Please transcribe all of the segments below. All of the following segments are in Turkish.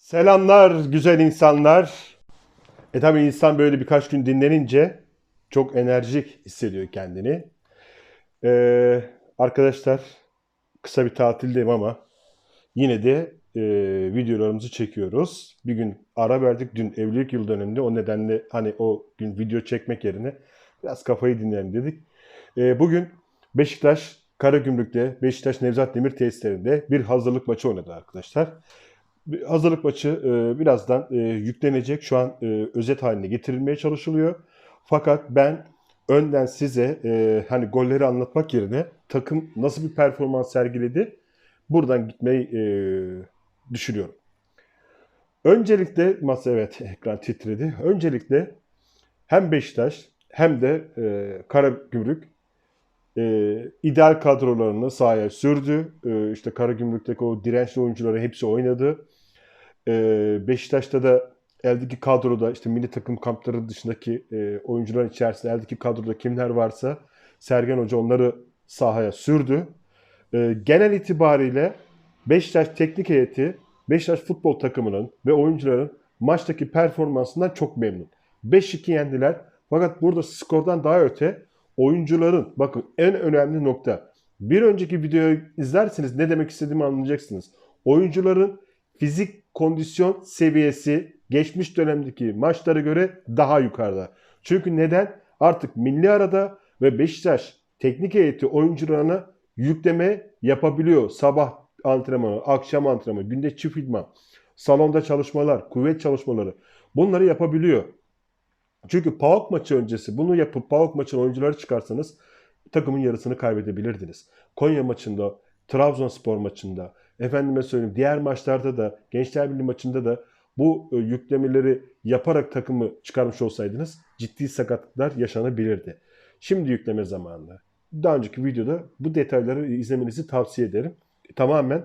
Selamlar güzel insanlar. E tabi insan böyle birkaç gün dinlenince çok enerjik hissediyor kendini. Ee, arkadaşlar kısa bir tatildeyim ama yine de e, videolarımızı çekiyoruz. Bir gün ara verdik dün evlilik yıl dönümünde o nedenle hani o gün video çekmek yerine biraz kafayı dinleyelim dedik. Ee, bugün Beşiktaş Karagümrük'te Beşiktaş Nevzat Demir tesislerinde bir hazırlık maçı oynadı arkadaşlar. Hazırlık maçı e, birazdan e, yüklenecek. Şu an e, özet haline getirilmeye çalışılıyor. Fakat ben önden size e, hani golleri anlatmak yerine takım nasıl bir performans sergiledi buradan gitmeyi e, düşünüyorum. Öncelikle masa evet ekran titredi. Öncelikle hem Beşiktaş hem de e, Karagümrük e, ideal kadrolarını sahaya sürdü. E, işte Karagümrük'teki o dirençli oyuncuları hepsi oynadı. E, Beşiktaş'ta da eldeki kadroda işte milli takım kampları dışındaki e, oyuncuların içerisinde eldeki kadroda kimler varsa Sergen Hoca onları sahaya sürdü. E, genel itibariyle Beşiktaş teknik heyeti Beşiktaş futbol takımının ve oyuncuların maçtaki performansından çok memnun. 5-2 yendiler. Fakat burada skordan daha öte oyuncuların bakın en önemli nokta. Bir önceki videoyu izlerseniz ne demek istediğimi anlayacaksınız. Oyuncuların fizik kondisyon seviyesi geçmiş dönemdeki maçlara göre daha yukarıda. Çünkü neden? Artık milli arada ve Beşiktaş teknik heyeti oyuncularına yükleme yapabiliyor. Sabah antrenmanı, akşam antrenmanı, günde çift idman, salonda çalışmalar, kuvvet çalışmaları bunları yapabiliyor. Çünkü PAOK maçı öncesi bunu yapıp PAOK maçın oyuncuları çıkarsanız takımın yarısını kaybedebilirdiniz. Konya maçında, Trabzonspor maçında, efendime söyleyeyim diğer maçlarda da, Gençler Birliği maçında da bu e, yüklemeleri yaparak takımı çıkarmış olsaydınız ciddi sakatlıklar yaşanabilirdi. Şimdi yükleme zamanı. Daha önceki videoda bu detayları izlemenizi tavsiye ederim. Tamamen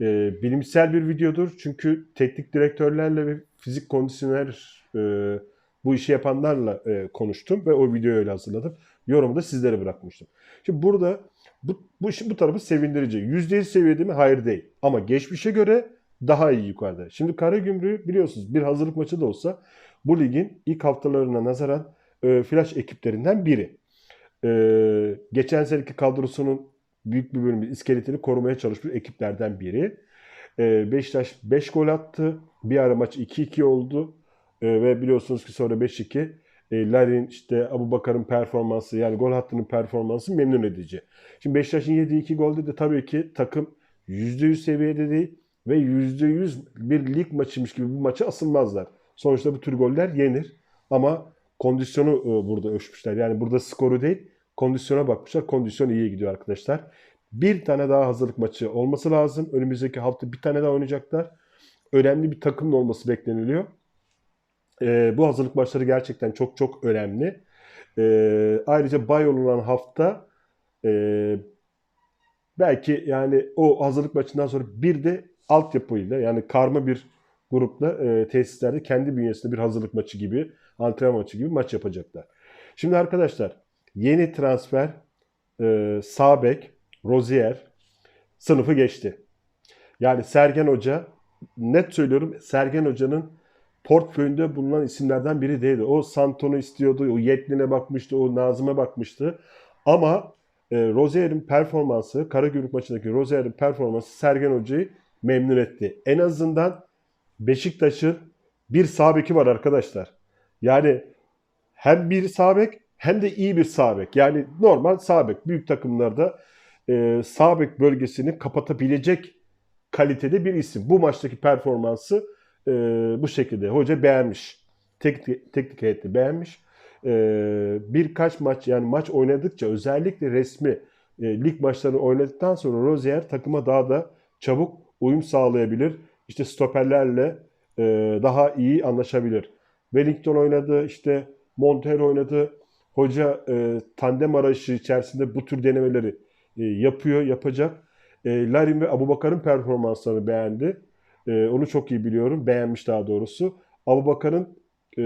e, bilimsel bir videodur. Çünkü teknik direktörlerle ve fizik kondisyoner e, bu işi yapanlarla e, konuştum ve o videoyu öyle hazırladım. Yorumu da sizlere bırakmıştım. Şimdi burada bu, bu, işin bu tarafı sevindirici. %100 seviyede mi? Hayır değil. Ama geçmişe göre daha iyi yukarıda. Şimdi Karagümrük biliyorsunuz bir hazırlık maçı da olsa bu ligin ilk haftalarına nazaran e, flash ekiplerinden biri. E, geçen seneki kadrosunun büyük bir bölümü iskeletini korumaya çalışmış ekiplerden biri. E, Beşiktaş 5 gol attı. Bir ara maç 2-2 oldu. E, ve biliyorsunuz ki sonra 5-2 e, Larin işte Abu Bakar'ın performansı yani gol hattının performansı memnun edici. Şimdi Beşiktaş'ın yediği iki golde de tabii ki takım %100 seviyede değil ve %100 bir lig maçıymış gibi bu maçı asılmazlar. Sonuçta bu tür goller yenir ama kondisyonu e, burada ölçmüşler. Yani burada skoru değil kondisyona bakmışlar. Kondisyon iyi gidiyor arkadaşlar. Bir tane daha hazırlık maçı olması lazım. Önümüzdeki hafta bir tane daha oynayacaklar. Önemli bir takımın olması bekleniliyor. E, bu hazırlık maçları gerçekten çok çok önemli. E, ayrıca bay olan hafta e, belki yani o hazırlık maçından sonra bir de altyapıyla yani karma bir grupla e, tesislerde kendi bünyesinde bir hazırlık maçı gibi, antrenman maçı gibi maç yapacaklar. Şimdi arkadaşlar yeni transfer e, Sabek, Rozier sınıfı geçti. Yani Sergen Hoca net söylüyorum Sergen Hoca'nın portföyünde bulunan isimlerden biri değildi. O Santon'u istiyordu, o Yetlin'e bakmıştı, o Nazım'a bakmıştı. Ama e, Rozier'in performansı, Karagümrük maçındaki Rozier'in performansı Sergen Hoca'yı memnun etti. En azından Beşiktaş'ın bir sağ beki var arkadaşlar. Yani hem bir sağ bek hem de iyi bir sağ bek. Yani normal sağ bek. Büyük takımlarda e, sağ bölgesini kapatabilecek kalitede bir isim. Bu maçtaki performansı e, bu şekilde. Hoca beğenmiş. Teknik, teknik heyeti beğenmiş. E, birkaç maç yani maç oynadıkça özellikle resmi e, lig maçlarını oynadıktan sonra Rozier takıma daha da çabuk uyum sağlayabilir. İşte stoperlerle e, daha iyi anlaşabilir. Wellington oynadı, işte Montero oynadı. Hoca e, tandem arayışı içerisinde bu tür denemeleri e, yapıyor, yapacak. E, Larin ve Abubakar'ın performanslarını beğendi. E, onu çok iyi biliyorum. Beğenmiş daha doğrusu. Abubakar'ın e,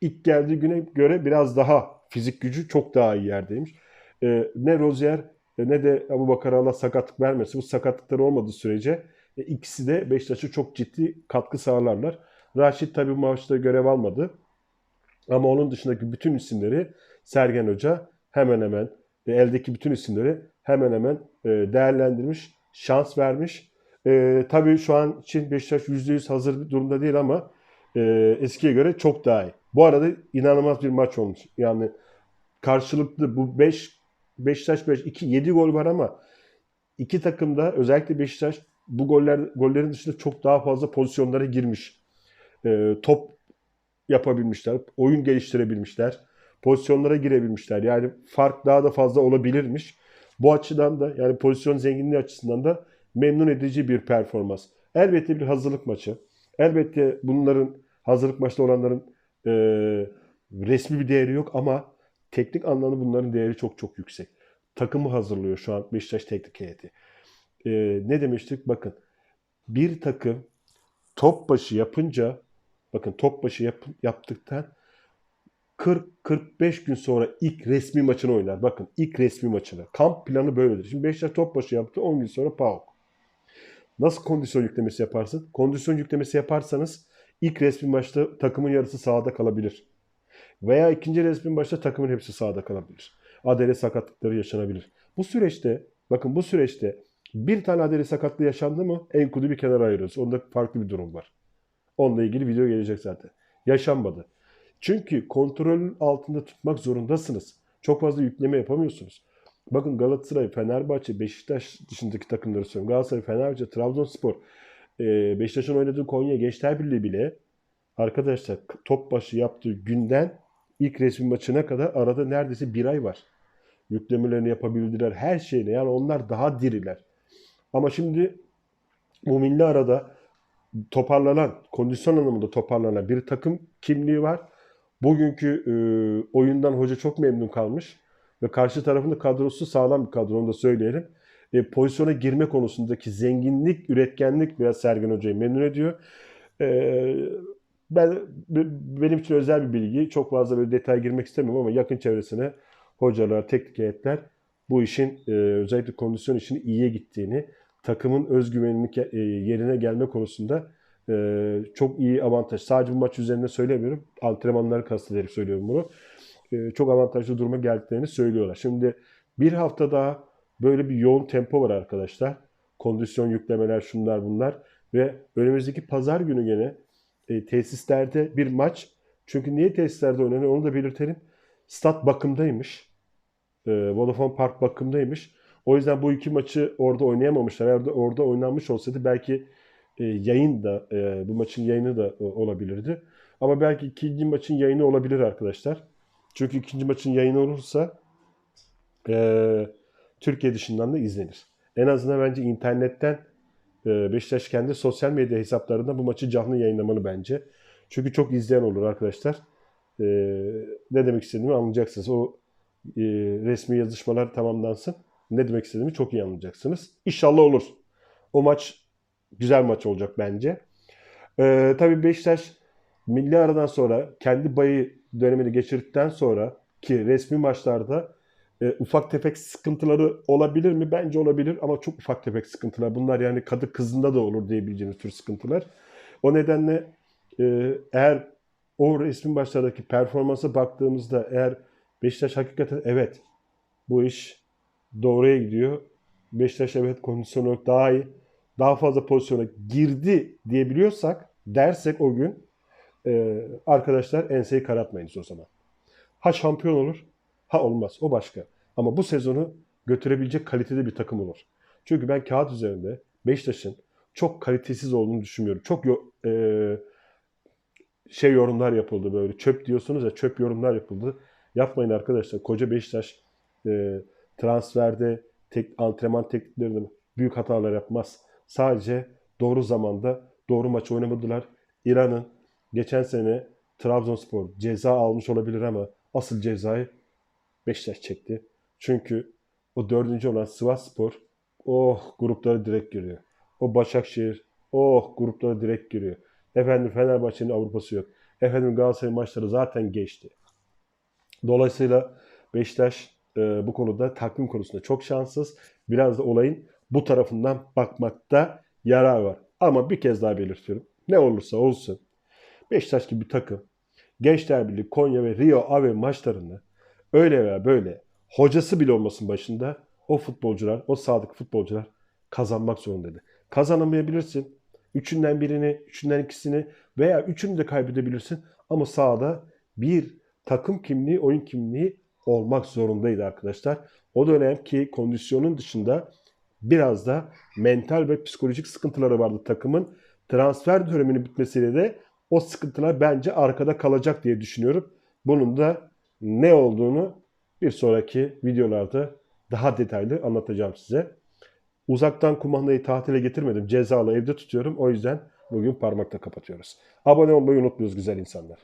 ilk geldiği güne göre biraz daha fizik gücü çok daha iyi yerdeymiş. E, ne Rozier e, ne de Abu Bakar'a Allah sakatlık vermesin. Bu sakatlıkları olmadığı sürece E, ikisi de Beşiktaş'a çok ciddi katkı sağlarlar. Raşit tabii bu maçta görev almadı. Ama onun dışındaki bütün isimleri Sergen Hoca hemen hemen e, eldeki bütün isimleri hemen hemen e, değerlendirmiş, şans vermiş. E, tabii şu an için Beşiktaş %100 hazır bir durumda değil ama e, eskiye göre çok daha iyi. Bu arada inanılmaz bir maç olmuş. Yani karşılıklı bu 5 Beşiktaş 5 2 7 gol var ama iki takım da özellikle Beşiktaş bu goller gollerin dışında çok daha fazla pozisyonlara girmiş. E, top yapabilmişler, oyun geliştirebilmişler, pozisyonlara girebilmişler. Yani fark daha da fazla olabilirmiş. Bu açıdan da yani pozisyon zenginliği açısından da memnun edici bir performans. Elbette bir hazırlık maçı. Elbette bunların hazırlık maçta olanların e, resmi bir değeri yok ama teknik anlamda bunların değeri çok çok yüksek. Takımı hazırlıyor şu an Beşiktaş teknik heyeti. E, ne demiştik? Bakın bir takım top başı yapınca bakın top başı yap, yaptıktan 40-45 gün sonra ilk resmi maçını oynar. Bakın ilk resmi maçını. Kamp planı böyledir. Şimdi Beşiktaş top başı yaptı 10 gün sonra PAOK. Nasıl kondisyon yüklemesi yaparsın? Kondisyon yüklemesi yaparsanız ilk resmi maçta takımın yarısı sahada kalabilir. Veya ikinci resmi maçta takımın hepsi sahada kalabilir. Adele sakatlıkları yaşanabilir. Bu süreçte bakın bu süreçte bir tane adele sakatlığı yaşandı mı Enkudu bir kenara ayırıyoruz. Onda farklı bir durum var. Onunla ilgili video gelecek zaten. Yaşanmadı. Çünkü kontrolün altında tutmak zorundasınız. Çok fazla yükleme yapamıyorsunuz. Bakın Galatasaray, Fenerbahçe, Beşiktaş dışındaki takımları söylüyorum. Galatasaray, Fenerbahçe, Trabzonspor, e, Beşiktaş'ın oynadığı Konya Gençler Birliği bile arkadaşlar top başı yaptığı günden ilk resmi maçına kadar arada neredeyse bir ay var. Yüklemelerini yapabildiler her şeyini. Yani onlar daha diriler. Ama şimdi bu milli arada toparlanan, kondisyon anlamında toparlanan bir takım kimliği var. Bugünkü e, oyundan hoca çok memnun kalmış. Ve karşı tarafın da kadrosu sağlam bir kadro onu da söyleyelim. E, pozisyona girme konusundaki zenginlik, üretkenlik biraz Sergen Hoca'yı memnun ediyor. E, ben benim için özel bir bilgi. Çok fazla böyle detay girmek istemiyorum ama yakın çevresine hocalar, teknik heyetler bu işin e, özellikle kondisyon işini iyiye gittiğini, takımın özgüvenini e, yerine gelme konusunda e, çok iyi avantaj. Sadece bu maç üzerinde söylemiyorum. Antrenmanları kastederek söylüyorum bunu. E, çok avantajlı duruma geldiklerini söylüyorlar. Şimdi bir hafta daha böyle bir yoğun tempo var arkadaşlar. Kondisyon yüklemeler şunlar bunlar. Ve önümüzdeki pazar günü gene e, tesislerde bir maç. Çünkü niye tesislerde oynanıyor onu da belirtelim. Stat bakımdaymış. E, Vodafone Park bakımdaymış. O yüzden bu iki maçı orada oynayamamışlar. Eğer orada oynanmış olsaydı belki e, yayın da e, bu maçın yayını da e, olabilirdi. Ama belki ikinci maçın yayını olabilir arkadaşlar. Çünkü ikinci maçın yayını olursa e, Türkiye dışından da izlenir. En azından bence internetten e, Beşiktaş kendi sosyal medya hesaplarında bu maçı canlı yayınlamalı bence. Çünkü çok izleyen olur arkadaşlar. E, ne demek istediğimi anlayacaksınız. O e, resmi yazışmalar tamamlansın. Ne demek istediğimi çok iyi anlayacaksınız. İnşallah olur. O maç güzel maç olacak bence. E, tabii Beşiktaş milli aradan sonra kendi bayı dönemini geçirdikten sonra ki resmi maçlarda e, ufak tefek sıkıntıları olabilir mi? Bence olabilir ama çok ufak tefek sıkıntılar. Bunlar yani kadı kızında da olur diyebileceğimiz tür sıkıntılar. O nedenle e, eğer o resmi maçlardaki performansa baktığımızda eğer Beşiktaş hakikaten evet bu iş doğruya gidiyor. Beşiktaş evet kondisyonu daha iyi. Daha fazla pozisyona girdi diyebiliyorsak dersek o gün e, arkadaşlar enseyi karartmayınız o zaman. Ha şampiyon olur, ha olmaz. O başka. Ama bu sezonu götürebilecek kalitede bir takım olur. Çünkü ben kağıt üzerinde Beşiktaş'ın çok kalitesiz olduğunu düşünmüyorum. Çok e, şey yorumlar yapıldı böyle. Çöp diyorsunuz ya çöp yorumlar yapıldı. Yapmayın arkadaşlar. Koca Beşiktaş e, transferde tek, antrenman tekniklerinde büyük hatalar yapmaz. Sadece doğru zamanda doğru maç oynamadılar. İran'ın geçen sene Trabzonspor ceza almış olabilir ama asıl cezayı Beşiktaş çekti. Çünkü o dördüncü olan Sivas Spor oh gruplara direkt giriyor. O Başakşehir oh gruplara direkt giriyor. Efendim Fenerbahçe'nin Avrupa'sı yok. Efendim Galatasaray maçları zaten geçti. Dolayısıyla Beşiktaş e, bu konuda takvim konusunda çok şanssız. Biraz da olayın bu tarafından bakmakta yarar var. Ama bir kez daha belirtiyorum. Ne olursa olsun Beşiktaş gibi bir takım Gençler Birliği, Konya ve Rio Ave maçlarında öyle veya böyle hocası bile olmasın başında o futbolcular, o sadık futbolcular kazanmak zorundaydı. Kazanamayabilirsin. Üçünden birini, üçünden ikisini veya üçünü de kaybedebilirsin. Ama sahada bir takım kimliği, oyun kimliği olmak zorundaydı arkadaşlar. O dönem ki kondisyonun dışında biraz da mental ve psikolojik sıkıntıları vardı takımın. Transfer döneminin bitmesiyle de o sıkıntılar bence arkada kalacak diye düşünüyorum. Bunun da ne olduğunu bir sonraki videolarda daha detaylı anlatacağım size. Uzaktan kumandayı tatile getirmedim. Cezalı evde tutuyorum. O yüzden bugün parmakla kapatıyoruz. Abone olmayı unutmuyoruz güzel insanlar.